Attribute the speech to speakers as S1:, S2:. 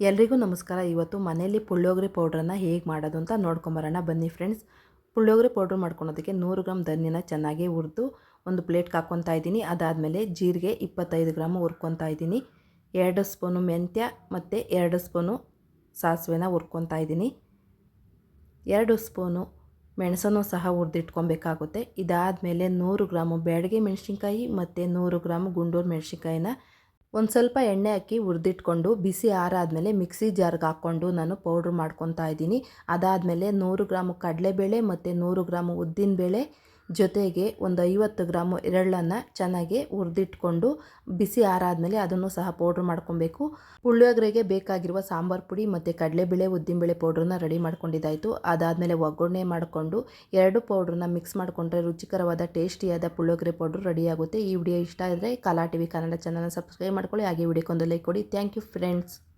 S1: ಎಲ್ರಿಗೂ ನಮಸ್ಕಾರ. ಇವತ್ತು ಮನೆಯಲ್ಲಿ ಪುಳಿಯೋಗರೆ ಪೌಡ್ರನ್ನ ಹೇಗೆ ಮಾಡೋದು ಅಂತ ನೋಡ್ಕೊಂಬರೋಣ. ಬನ್ನಿ ಫ್ರೆಂಡ್ಸ್, ಪುಳಿಯೋಗರೆ ಪೌಡ್ರ್ ಮಾಡ್ಕೊಳೋದಕ್ಕೆ ನೂರು ಗ್ರಾಮ್ ಧನ್ಯನ ಚೆನ್ನಾಗಿ ಹುರಿದು ಒಂದು ಪ್ಲೇಟ್ಗೆ ಹಾಕ್ಕೊತಾ ಇದ್ದೀನಿ. ಅದಾದಮೇಲೆ ಜೀರಿಗೆ ಇಪ್ಪತ್ತೈದು ಗ್ರಾಮ್ ಹುರ್ಕೊತಾ ಇದ್ದೀನಿ. ಎರಡು ಸ್ಪೂನು ಮೆಂತ್ಯ ಮತ್ತು ಎರಡು ಸ್ಪೂನು ಸಾಸಿವೆನ ಹುರ್ಕೊತಾ ಇದ್ದೀನಿ. ಎರಡು ಸ್ಪೂನು ಮೆಣಸನ್ನು ಸಹ ಹುರಿದಿಟ್ಕೊಬೇಕಾಗುತ್ತೆ. ಇದಾದಮೇಲೆ ನೂರು ಗ್ರಾಮು ಬ್ಯಾಡಗೆ ಮೆಣಸಿನ್ಕಾಯಿ ಮತ್ತು ನೂರು ಗ್ರಾಮು ಗುಂಡೂರು ಮೆಣಸಿನ್ಕಾಯಿನ ಒಂದು ಸ್ವಲ್ಪ ಎಣ್ಣೆ ಹಾಕಿ ಹುರಿದಿಟ್ಕೊಂಡು ಬಿಸಿ ಆರಾದಮೇಲೆ ಮಿಕ್ಸಿ ಜಾರ್ಗೆ ಹಾಕ್ಕೊಂಡು ನಾನು ಪೌಡ್ರ್ ಮಾಡ್ಕೊತಾ ಇದ್ದೀನಿ. ಅದಾದಮೇಲೆ ನೂರು ಗ್ರಾಮು ಕಡಲೆಬೇಳೆ ಮತ್ತು ನೂರು ಗ್ರಾಮು ಉದ್ದಿನಬೇಳೆ ಜೊತೆಗೆ ಒಂದು ಐವತ್ತು ಗ್ರಾಮು ಎರಳನ್ನು ಚೆನ್ನಾಗಿ ಹುರಿದಿಟ್ಕೊಂಡು ಬಿಸಿ ಆರಾದಮೇಲೆ ಅದನ್ನು ಸಹ ಪೌಡ್ರ್ ಮಾಡ್ಕೊಬೇಕು. ಪುಳಿಯೋಗರೆಗೆ ಬೇಕಾಗಿರುವ ಸಾಂಬಾರು ಪುಡಿ ಮತ್ತು ಕಡಲೆಬೇಳೆ, ಉದ್ದಿನಬೇಳೆ ಪೌಡ್ರನ್ನ ರೆಡಿ ಮಾಡ್ಕೊಂಡಿದ್ದಾಯಿತು. ಅದಾದಮೇಲೆ ಒಗ್ಗರಣೆ ಮಾಡಿಕೊಂಡು ಎರಡು ಪೌಡ್ರನ್ನ ಮಿಕ್ಸ್ ಮಾಡಿಕೊಂಡ್ರೆ ರುಚಿಕರವಾದ, ಟೇಸ್ಟಿಯಾದ ಪುಳಿಯೋಗರೆ ಪೌಡ್ರ್ ರೆಡಿಯಾಗುತ್ತೆ. ಈ ವಿಡಿಯೋ ಇಷ್ಟ ಆದರೆ ಕಲಾ ಟಿ ವಿ ಕನ್ನಡ ಚಾನಲ್ನ ಸಬ್ಸ್ಕ್ರೈಬ್ ಮಾಡ್ಕೊಳ್ಳಿ. ಹಾಗೆ ವಿಡಿಯೋಕ್ಕೊಂದು ಲೈಕ್ ಕೊಡಿ. Thank you friends